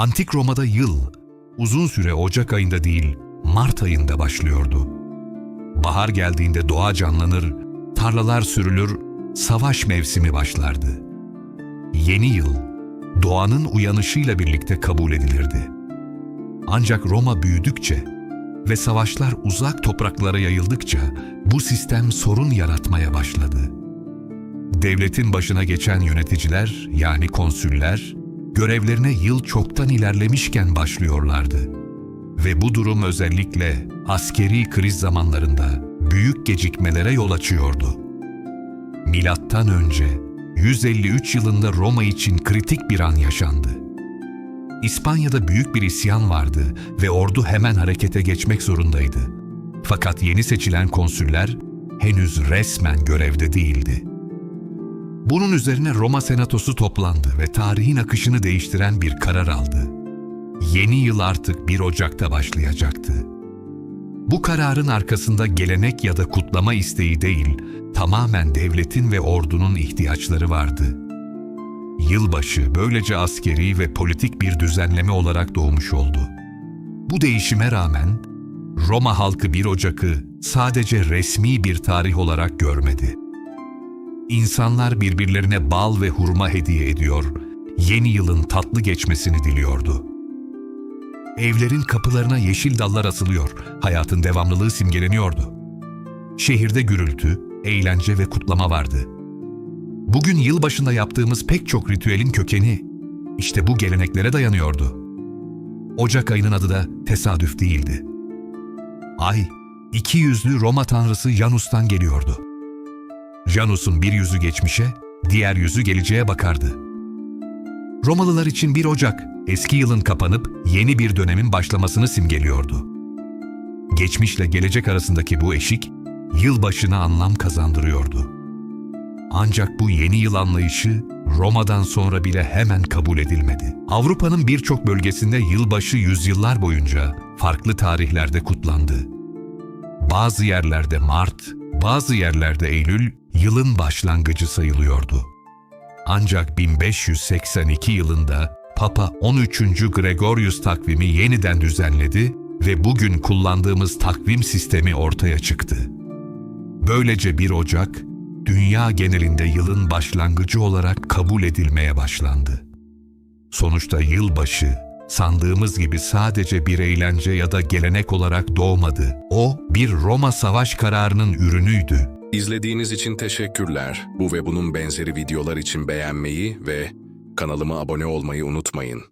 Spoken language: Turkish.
Antik Roma'da yıl uzun süre Ocak ayında değil Mart ayında başlıyordu. Bahar geldiğinde doğa canlanır, tarlalar sürülür, savaş mevsimi başlardı. Yeni yıl doğanın uyanışıyla birlikte kabul edilirdi. Ancak Roma büyüdükçe ve savaşlar uzak topraklara yayıldıkça bu sistem sorun yaratmaya başladı. Devletin başına geçen yöneticiler yani konsüller görevlerine yıl çoktan ilerlemişken başlıyorlardı. Ve bu durum özellikle askeri kriz zamanlarında büyük gecikmelere yol açıyordu. Milattan önce 153 yılında Roma için kritik bir an yaşandı. İspanya'da büyük bir isyan vardı ve ordu hemen harekete geçmek zorundaydı. Fakat yeni seçilen konsüller henüz resmen görevde değildi. Bunun üzerine Roma Senatosu toplandı ve tarihin akışını değiştiren bir karar aldı. Yeni yıl artık 1 Ocak'ta başlayacaktı. Bu kararın arkasında gelenek ya da kutlama isteği değil, tamamen devletin ve ordunun ihtiyaçları vardı. Yılbaşı böylece askeri ve politik bir düzenleme olarak doğmuş oldu. Bu değişime rağmen Roma halkı 1 Ocak'ı sadece resmi bir tarih olarak görmedi. İnsanlar birbirlerine bal ve hurma hediye ediyor, yeni yılın tatlı geçmesini diliyordu. Evlerin kapılarına yeşil dallar asılıyor, hayatın devamlılığı simgeleniyordu. Şehirde gürültü, eğlence ve kutlama vardı. Bugün yılbaşında yaptığımız pek çok ritüelin kökeni işte bu geleneklere dayanıyordu. Ocak ayının adı da tesadüf değildi. Ay, iki yüzlü Roma tanrısı Janus'tan geliyordu. Janus'un bir yüzü geçmişe, diğer yüzü geleceğe bakardı. Romalılar için 1 Ocak, eski yılın kapanıp yeni bir dönemin başlamasını simgeliyordu. Geçmişle gelecek arasındaki bu eşik, yılbaşına anlam kazandırıyordu. Ancak bu yeni yıl anlayışı Roma'dan sonra bile hemen kabul edilmedi. Avrupa'nın birçok bölgesinde yılbaşı yüzyıllar boyunca farklı tarihlerde kutlandı. Bazı yerlerde Mart, bazı yerlerde Eylül yılın başlangıcı sayılıyordu. Ancak 1582 yılında Papa 13. Gregorius takvimi yeniden düzenledi ve bugün kullandığımız takvim sistemi ortaya çıktı. Böylece 1 Ocak, dünya genelinde yılın başlangıcı olarak kabul edilmeye başlandı. Sonuçta yılbaşı, sandığımız gibi sadece bir eğlence ya da gelenek olarak doğmadı. O, bir Roma savaş kararının ürünüydü. İzlediğiniz için teşekkürler. Bu ve bunun benzeri videolar için beğenmeyi ve kanalıma abone olmayı unutmayın.